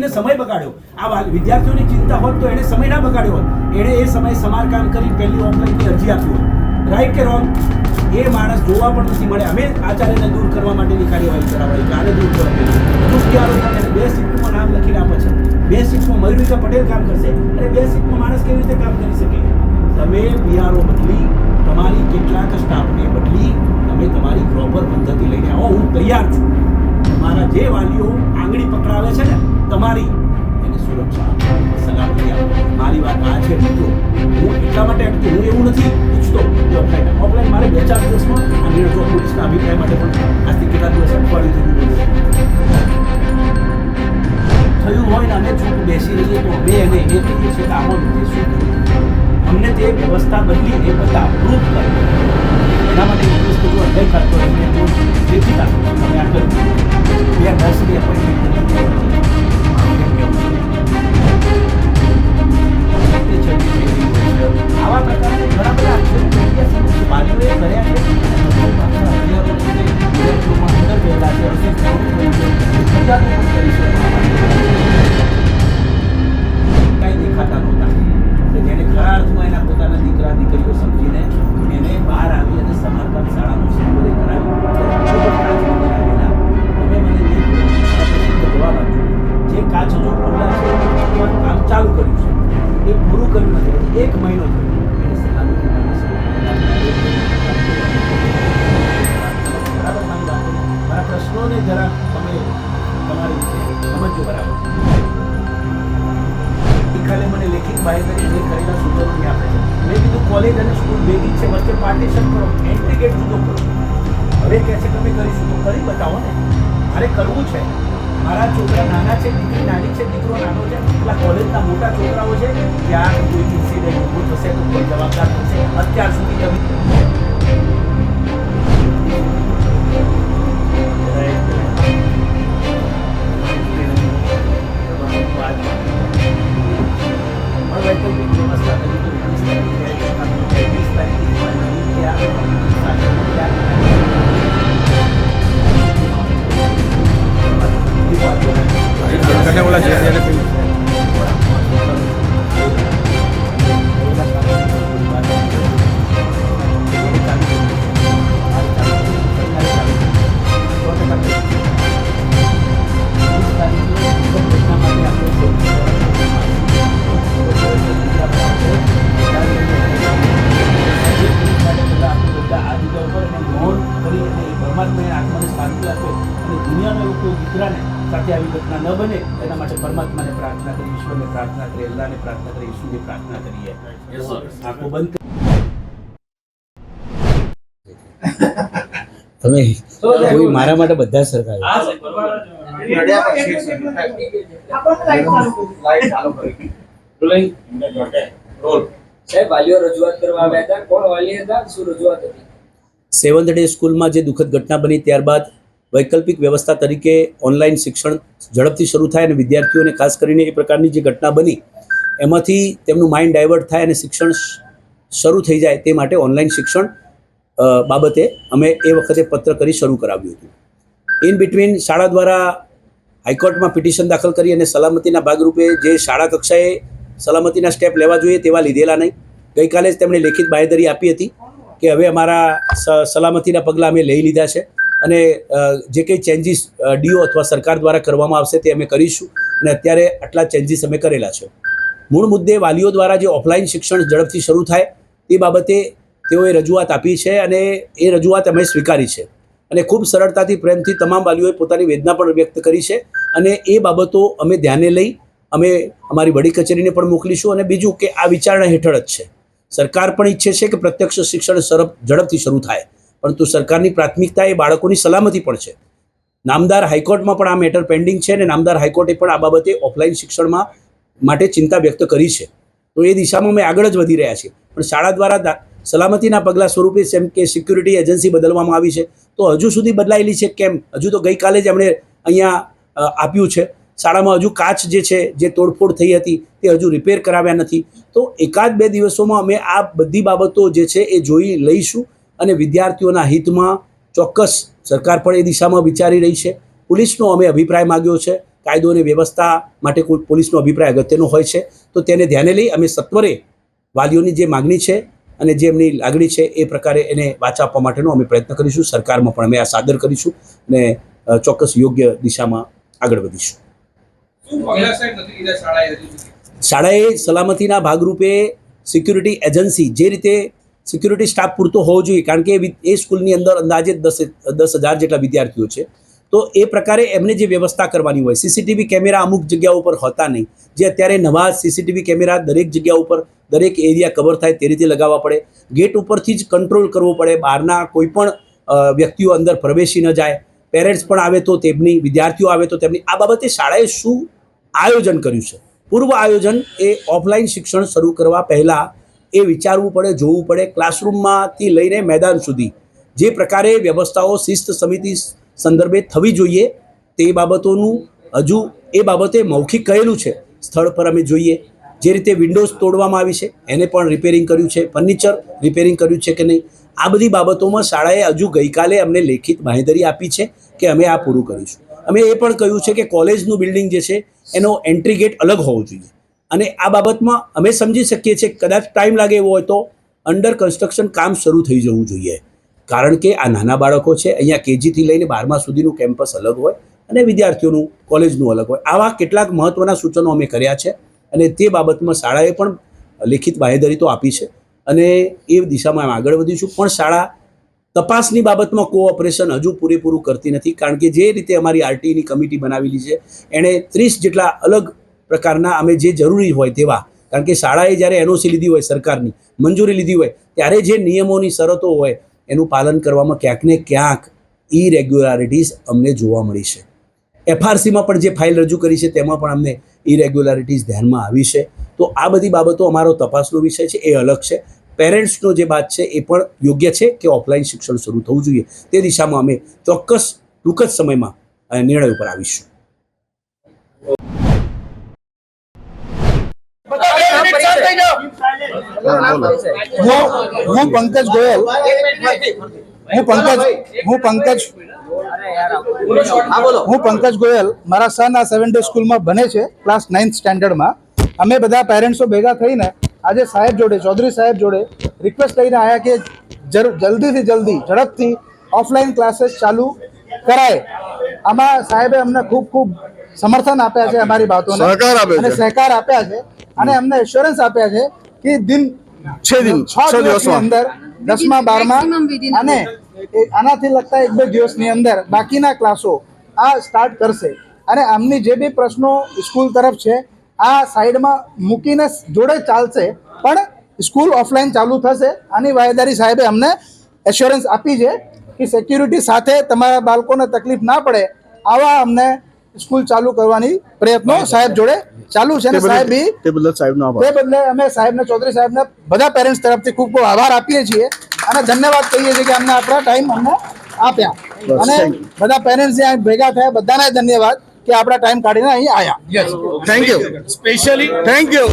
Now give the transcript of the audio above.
વિદ્યાર્થીને સમય બગાડ્યો. આ વિદ્યાર્થીઓની ચિંતા હોત તો એણે સમય ના બગાડ્યો હોત. એણે એ સમયે સમારકામ કરી પહેલી ઓફલાઈનની અરજી આપી હોત. રાઈટ કે રોંગ એ માણસ જોવા પણ નથી મળે. અમે આચાર્યને દૂર કરવા માટેની કાર્યવાહી કરાવાઈ. કે આને દૂર કરવા એને બે સીટમાં નામ લખીને આપે છે. બે સીટમાં મયુરિકા પટેલ કામ કરશે. અને બે સીટમાં માણસ કેવી રીતે કામ કરી શકે? તમે પીઆરઓ બદલી, તમારી કેટલાક સ્ટાફને બદલી, તમે તમારી પ્રોપર પદ્ધતિ લઈને આવો. હું તૈયાર છું. તમારા જે વાલીઓ આંગળી પકડાવે છે ને તમારી એને સુરક્ષા સલામતી આપો. મારી વાત આ છે, મિત્રો. હું એટલા માટે અટકું, હું એવું નથી ઈચ્છતો ઓફલાઈન ઓફલાઈન મારે બે ચાર દિવસમાં આ ફરિયાદો પણ બાહેધરી જે કરેલા સૂચનો આપે છે. મેં કીધું કોલેજ અને સ્કૂલ ભેગી છે વચ્ચે પાર્ટીશન કરો. એન્ટ્રી ગેટ જુદો કરો. હવે કહે છે, તમે કરીશું તો કરી બતાવો ને. મારે કરવું છે. મારા છોકરા નાના છે, દીકરી નાની છે, દીકરો નાનો છે એટલા કોલેજના મોટા છોકરાઓ છે ત્યાં કોઈ ઇન્સિડન્ટ ઊભું થશે, તો કોઈ જવાબદાર થશે. અત્યાર સુધી તમે પણ વૈકલ્પિક વ્યવસ્થા કરી દુનિયાનો એવો કોઈ દીકરાને સાથે આવી ઘટના ન બને એના માટે પરમાત્માને પ્રાર્થના કરી ઈશ્વરને પ્રાર્થના કરી અલ્લાહને પ્રાર્થના કરી ઈસુને પ્રાર્થના કરીએ. આંખો બંધ તમે કોઈ મારા માટે બધા હતી સેવન્થ ડે સ્કૂલમાં જે દુઃખદ ઘટના બની ત્યારબાદ વૈકલ્પિક વ્યવસ્થા તરીકે ઓનલાઈન શિક્ષણ ઝડપથી શરૂ થાય અને વિદ્યાર્થીઓને ખાસ કરીને એ પ્રકારની જે ઘટના બની, એમાંથી તેમનું માઇન્ડ ડાયવર્ટ થાય અને શિક્ષણ શરૂ થઈ જાય તે માટે ઓનલાઈન શિક્ષણ બાબતે અમે એ વખતે પત્ર કરી શરૂ કરાવ્યું હતું. ઇન બિટવીન શાળા દ્વારા હાઈકોર્ટમાં પિટિશન દાખલ કરી અને સલામતીના ભાગરૂપે જે શાળા કક્ષાએ સલામતીના સ્ટેપ લેવા જોઈએ તેવા લીધેલા નહીં. ગઈકાલે જ તેમણે લેખિત બાહેધરી આપી હતી કે હવે અમારા સલામતીના પગલાં અમે લઈ લીધા છે. અને જે કંઈ ચેન્જીસ ડીઓ અથવા સરકાર દ્વારા કરવામાં આવશે તે અમે કરીશું અને અત્યારે આટલા ચેન્જીસ અમે કરેલા છે. મૂળ મુદ્દે વાલીઓ દ્વારા જે ઓફલાઈન શિક્ષણ ઝડપથી શરૂ થાય તે બાબતે તેઓએ રજૂઆત આપી છે અને એ રજૂઆત અમે સ્વીકારી છે. અને ખૂબ સરળતાથી પ્રેમથી તમામ વાલીઓએ પોતાની વેદના પણ વ્યક્ત કરી છે અને એ બાબતો અમે ધ્યાને લઈ અમે અમારી વડી કચેરીને પણ મોકલીશું અને બીજું કે આ વિચારણા હેઠળ જ છે. સરકાર પણ ઈચ્છે છે કે પ્રત્યક્ષ શિક્ષણ ઝડપથી શરૂ થાય. પરંતુ સરકારની પ્રાથમિકતા એ બાળકોની સલામતી પણ છે. નામદાર હાઈકોર્ટમાં પણ આ મેટર પેન્ડિંગ છે અને નામદાર હાઈકોર્ટે પણ આ બાબતે ઓફલાઈન શિક્ષણમાં માટે ચિંતા વ્યક્ત કરી છે. તો એ દિશામાં અમે આગળ જ વધી રહ્યા છીએ. પણ શાળા દ્વારા સલામતીના પગલાં સ્વરૂપે જેમ કે સિક્યુરિટી એજન્સી બદલવામાં આવી છે, તો હજુ સુધી બદલાયેલી છે કેમ? હજુ તો ગઈકાલે જ એમણે અહીંયા આપ્યું છે. શાળામાં હજુ કાચ જે છે, જે તોડફોડ થઈ હતી, તે હજુ રિપેર કરાવ્યા નથી. તો એકાદ બે દિવસોમાં અમે આ બધી બાબતો જે છે એ જોઈ લઈશું. અને વિદ્યાર્થીઓના હિતમાં ચોક્કસ સરકાર પણ એ દિશામાં વિચારી રહી છે. પોલીસનો અમે અભિપ્રાય માગ્યો છે કાયદો અને વ્યવસ્થા માટે કોઈ પોલીસનો અભિપ્રાય અગત્યનો હોય છે. તો તેને ધ્યાને લઈ અમે સત્વરે વાલીઓની જે માગણી છે અને જે એમની લાગણી છે એ પ્રકારે એને વાચા આપવા માટેનો અમે પ્રયત્ન કરીશું. સરકારમાં પણ અમે આ સાદર કરીશું અને ચોક્કસ યોગ્ય દિશામાં આગળ વધીશું? શાળાએ સલામતીના ભાગરૂપે સિક્યુરિટી એજન્સી જે રીતે સિક્યુરિટી સ્ટાફ પૂરતો હોવો જોઈએ, કારણ કે એ સ્કૂલની અંદર અંદાજે દસ દસ હજાર જેટલા વિદ્યાર્થીઓ છે. તો એ પ્રકારે એમને જે વ્યવસ્થા કરવાની હોય, સીસીટીવી કેમેરા અમુક જગ્યાઓ ઉપર હોતા નહીં. જે અત્યારે નવા સીસીટીવી કેમેરા દરેક જગ્યા ઉપર, દરેક એરિયા કવર થાય તે રીતે લગાવવા પડે. ગેટ ઉપરથી જ કંટ્રોલ કરવો પડે. બહારના કોઈ પણ વ્યક્તિઓ અંદર પ્રવેશી ન જાય. પેરેન્ટ્સ પણ આવે તો તેમની, વિદ્યાર્થીઓ આવે તો તેમની. આ બાબતે શાળાએ શું આયોજન કર્યું છે? પૂર્વ આયોજન એ ઓફલાઈન શિક્ષણ શરૂ કરવા પહેલાં એ વિચારવું પડે, જોવું પડે ક્લાસરૂમમાંથી લઈને મેદાન સુધી. જે પ્રકારે વ્યવસ્થાઓ શિસ્ત સમિતિ સંદર્ભે થવી જોઈએ, તે બાબતોનું હજુ એ બાબતે મૌખિક કહેલું છે. સ્થળ પર અમે જોઈએ. જે રીતે વિન્ડોઝ તોડવામાં આવી છે, એને પણ રિપેરિંગ કર્યું છે. ફર્નિચર રિપેરિંગ કર્યું છે કે નહીં? આ બધી બાબતોમાં શાળાએ હજુ ગઈકાલે અમને લેખિત બાંહેધરી આપી છે કે અમે આ પૂરું કરીશું. અમે એ પણ કહ્યું છે કે કોલેજનું બિલ્ડિંગ જે છે, એનો એન્ટ્રી ગેટ અલગ હોવો જોઈએ. અને આ બાબતમાં અમે સમજી શકીએ છીએ કદાચ ટાઈમ લાગે એવો હોય તો અંડર કન્સ્ટ્રક્શન કામ શરૂ થઈ જવું જોઈએ. કારણ કે આ નાના બાળકો છે, અહીંયા કેજીથી લઈને બારમા સુધીનું કેમ્પસ અલગ હોય અને વિદ્યાર્થીઓનું, કોલેજનું અલગ હોય. આવા કેટલાક મહત્ત્વના સૂચનો અમે કર્યા છે અને તે બાબતમાં શાળાએ પણ લેખિત બાહેધરી તો આપી છે અને એ દિશામાં આગળ વધીશું. પણ શાળા તપાસની બાબતમાં કોઓપરેશન હજુ પૂરેપૂરું કરતી નથી. કારણ કે જે રીતે અમારી આરટીઈની કમિટી બનાવેલી છે, એણે ત્રીસ જેટલા અલગ પ્રકારના અમે જે જરૂરી હોય તેવા. કારણ કે શાળાએ જ્યારે એનઓસી લીધી હોય સરકારની, મંજૂરી લીધી હોય, ત્યારે જે નિયમોની શરતો હોય, એનું પાલન કરવામાં ક્યાંક ને ક્યાંક ઇરેગ્યુલારિટીઝ અમને જોવા મળી છે. એફઆરસીમાં પણ જે ફાઇલ રજૂ કરી છે, તેમાં પણ અમને ઇરેગ્યુલારિટીઝ ધ્યાનમાં આવી છે. તો આ બધી બાબતો અમારો તપાસનો વિષય છે, એ અલગ છે. પેરેન્ટ્સનો જે વાત છે, એ પણ યોગ્ય છે કે ઓફલાઈન શિક્ષણ શરૂ થવું જોઈએ? તે દિશામાં અમે ચોક્કસ ટૂંક જ સમયમાં નિર્ણય ઉપર આવીશું. હું હું પંકજ ગોયલ. હું પંકજ હું પંકજ હું પંકજ ગોયલ. મારા સન આ સેવન ડે સ્કૂલમાં ભણે છે ક્લાસ નાઇન્થ સ્ટેન્ડર્ડમાં અમે બધા પેરેન્ટ્સો ભેગા થઈને આજે સાહેબ જોડે ચૌધરી સાહેબ જોડે રિક્વેસ્ટ લઈને આવ્યા કે જર- જલ્દીથી જલ્દી ઝડપથી ઓફલાઈન ક્લાસીસ ચાલુ કરાય. આમાં સાહેબે અમને ખૂબ ખૂબ સમર્થન આપ્યા છે અમારી બાતોને. સહકાર આપ્યો અને સહકાર આપ્યા છે. અને અમને એશ્યોરન્સ આપ્યા છે કે દિન છ દિન, છ દિવસની અંદર દસમા બારમા અને આનાથી લગતા એક બે દિવસની અંદર બાકીના ક્લાસો આ સ્ટાર્ટ કરશે. અને આમની જે બી પ્રશ્નો સ્કૂલ તરફ છે આ સાઈડમાં મૂકીને જોડે ચાલશે પણ સ્કૂલ ઓફલાઈન ચાલુ થશે. આની વાયદારી સાહેબે અમને એશ્યોરન્સ આપી છે કે સિક્યુરિટી સાથે તમારા બાળકોને તકલીફ ના પડે આવા અમને સ્કૂલ ચાલુ કરવાની પ્રયત્નો સાહેબ જોડે ચાલુ છે અને સાહેબ બી તે બદલ સાહેબનો આભાર. તે બદલે અમે સાહેબને ચૌધરી સાહેબને બધા પેરેન્ટ્સ તરફથી ખૂબ ખૂબ આભાર આપીએ છીએ અને ધન્યવાદ કહીએ છીએ કે અમને આપણા ટાઈમ અમને આપ્યા. અને બધા પેરેન્ટ્સ જે અહીં ભેગા થયા બધાને ધન્યવાદ કે આપણા ટાઈમ કાઢીને અહીં આવ્યા yes thank you specially thank you